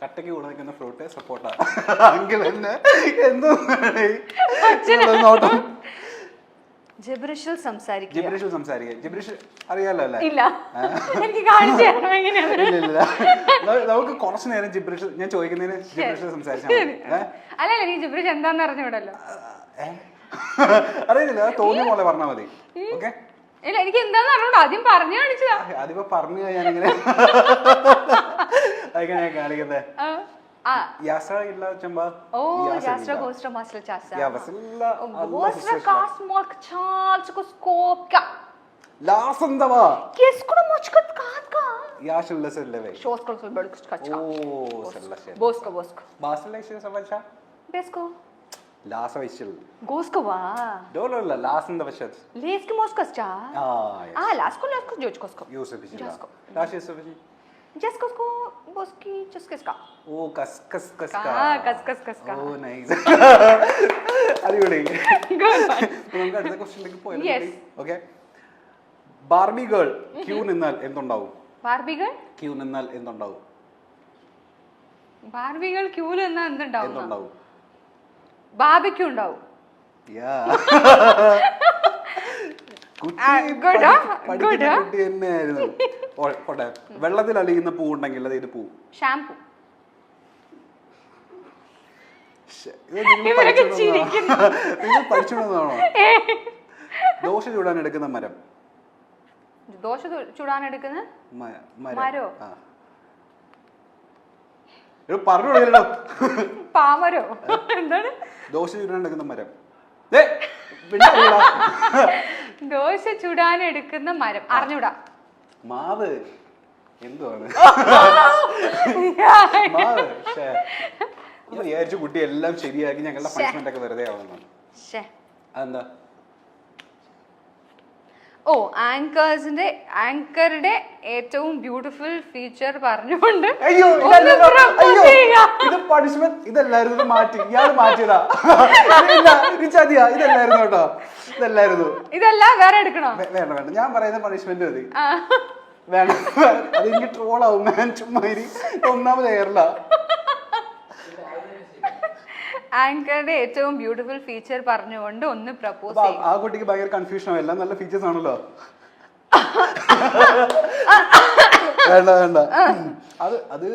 കട്ടയ്ക്ക് കൂടെ നിൽക്കുന്ന ഫ്രൂട്ട് സപ്പോർട്ടാ അങ്കിൾ എന്നെ എന്തോ നോട്ടം ജബറിഷിൽ സംസാരിക്കുക. ജിബ്രിഷ് സംസാരിക്കുക. ജിബ്രിഷ് അറിയാലോ അല്ലേ? ഇല്ല. എനിക്ക് കാണിച്ചു തരണം എങ്ങനെയാണ്? ഇല്ല ഇല്ല. നമുക്ക് കുറച്ച് നേരം ജിബ്രിഷ് ഞാൻ ചോദിക്കുന്നതിന് ജിബ്രിഷ് സംസാരിച്ചാൽ അല്ലല്ല നീ ജബറിഷ് എന്താന്ന്? അറിയുന്നില്ല തോന്നിയ പോലെ പറഞ്ഞാൽ മതി. ഓക്കെ? ഇല്ല എനിക്ക് എന്താന്ന് അറിഞ്ഞൂടാ. ആദ്യം പറഞ്ഞു കാണിച്ചതാ. അതിപ്പോ പറഞ്ഞു ഞാൻ എങ്ങനെ അങ്ങനെ കാണിക്കുന്നത് യാസ്ട്ര ചമ്പ ഓ യാസ്ട്ര ഗോസ്ട്ര മാസ്റ്റർ ചാസ യാ വസല്ല ഗോസ്ട്ര കാസ്മോൾക്ക് ചാൾസ് കോ സ്കോപ്പ് ക ലാസന്തവ കിസ്കുണ മൊച്ചകത് കാത് ക യാഷല്ല സെല്ലവേ ഷോസ് കൊൾ ഫുൾ ബൾക് കച്ച ഓ സെല്ല ശേ ബോസ്കോ ബോസ്കോ ബാസല്ല ശേ സവച്ച ബേസ്കോ ലാസ വെച്ചിൽ ഗോസ്കോ വാ ഡോലോ ല ലാസന്ത വെച്ചത് ലേസ്കി മോസ്കോ സ്റ്റാ ആ ആ ലാസ്കോ ലാസ്കോ ജോജ്കോസ്കോ യൂസഫിച്ചിൽ ലാസ്കോ ലാഷേ സവച്ചി जस्ट उसको उसकी चुस्किसका ഓ കസ് കസ് കസ് കാ. ആ, കസ് കസ് കസ് കാ. ഓ നൈസ് അടിപൊളി. Good one. അപ്പൊ നമുക്ക് അടുത്ത ക്വസ്റ്റ്യനിലേക്ക് Yes. പോയാലും ഓക്കെ ബാർബി ഗേൾ ക്യൂ നിന്നാൽ എന്തുണ്ടാവും? ബാർബികൾ ക്യൂ നിന്നാൽ എന്തുണ്ടാവും? ബാർബികൾ ക്യൂൽ എന്നാ എന്തുണ്ടാവും? എന്തുണ്ടാവും? ബാബിക്യൂ ഉണ്ടാവും. Yeah. വെള്ളത്തിൽ അലിയുന്ന പൂ ഉണ്ടെങ്കിൽ അത് ഇത് പൂ? ഷാംപൂ. നിങ്ങൾ പഠിച്ചുകൊണ്ടുവന്നതാണോ ദോശ ചൂടാൻ എടുക്കുന്ന മരം. ദോശ ചൂടാൻ എടുക്കുന്ന മരോ? പറഞ്ഞു പാമരോ? എന്താണ്? ദോശ ചൂടാൻ എടുക്കുന്ന മരം. ദോശ ചുടാൻ എടുക്കുന്ന മരം. അറിഞ്ഞൂടാ. മാവ്. എന്തുവാണ്? മാവ് വിചാരിച്ചു കുട്ടി എല്ലാം ശരിയാക്കി ഞങ്ങളുടെ പണിഷ്മെന്റ് ഒക്കെ വെറുതെ ആവുന്നു. അതെന്താ? ഓ ആങ്കേഴ്സിന്റെ ആങ്കറുടെ ഏറ്റവും ബ്യൂട്ടിഫുൾ ഫീച്ചർ പറഞ്ഞുകൊണ്ട് അയ്യോ അയ്യോ ഇത് പണിഷ്മെന്റ് ഇതല്ലായിരുന്നു മാറ്റി. ഇയാൾ മാറ്റിയതാ. ചതിയാ. ഇതല്ലായിരുന്നു കേട്ടോ. ഇതല്ലായിരുന്നു. ഇതല്ല വേറെ എടുക്കണോ? വേണ്ട വേണ്ട. ഞാൻ പറയുന്ന പണിഷ്മെന്റ് മതി. വേണം അത് എനിക്ക് ആവും. ഞാൻ ചുമ്മാ ഒന്നാമത് എയറില്ല ആങ്കറുടെ ഏറ്റവും ബ്യൂട്ടിഫുൾ ഫീച്ചർ പറഞ്ഞുകൊണ്ട് ഒന്ന് പ്രപ്പോസ് അപ്പൊ ആ- ആ കുട്ടിക്ക് ഭയങ്കര കൺഫ്യൂഷൻ ആവും. എല്ലാം നല്ല ഫീച്ചേഴ്സ് ആണല്ലോ. വേണ്ട വേണ്ട. അത് അത്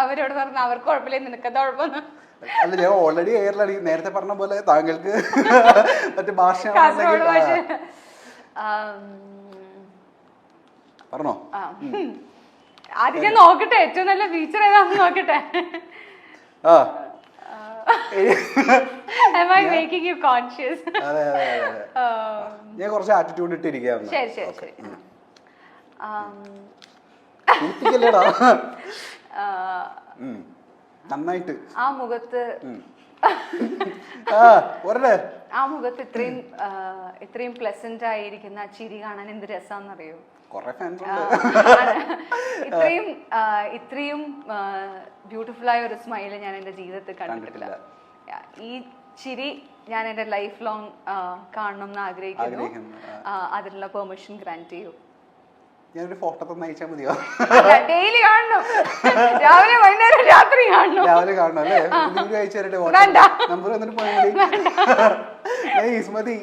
അവരോട് പറഞ്ഞ അവർക്ക് കുഴപ്പമില്ല നിനക്കെന്താ കുഴപ്പമൊന്നും? അല്ല ഞാൻ ഓൾറെഡി എയറിലാണ് നേരത്തെ പറഞ്ഞ പോലെ താങ്കൾക്ക് മറ്റു ഭാഷ കാസർഗോഡ് ഭാഷ. ആം, പറഞ്ഞോ? ആ. ആദ്യം ഞാൻ നോക്കട്ടെ. ഏറ്റവും നല്ല ഫീച്ചർ ഏതാണെന്ന് നോക്കട്ടെ. ആ. Am I making you conscious? അതെ അതെ അതെ ആം, ഞാൻ കുറച്ച് ആറ്റിറ്റ്യൂഡ് ഇട്ടിരിക്കാവുന്ന ശരി ശരി ശരി. ആ, ഉം. നന്നായിട്ട്. ആ മുഖത്ത് ആ ഒരേ ആ മുഖത്ത് ഇത്രയും ഇത്രയും പ്ലസന്റ് ആയിരിക്കുന്ന ചിരി കാണാൻ എന്ത് രസാന്നറിയോ? ഇത്രയും ഇത്രയും ബ്യൂട്ടിഫുൾ ആയ ഒരു സ്മൈൽ ഞാൻ എന്റെ ജീവിതത്തിൽ കണ്ടിട്ടില്ല. ഈ ചിരി ഞാൻ എന്റെ ലൈഫ് ലോങ് കാണണം എന്ന് ആഗ്രഹിക്കുന്നു. ആഗ്രഹിക്കുന്നു, അതിനുള്ള പെർമിഷൻ ഗ്രാൻഡ് ചെയ്യൂ. ഞാനൊരു ഫോട്ടോ തന്നെ അയച്ചാൽ മതിയോ? ഡെയിലി കാണണം. രാവിലെ വൈകുന്നേരം രാത്രി കാണണം. രാവിലെ കാണണം അല്ലേ? വീഡിയോ അയച്ചു തരട്ടെ. നമ്പർ വന്നിട്ട് പോയാൽ മതി. നൈസ് മതി.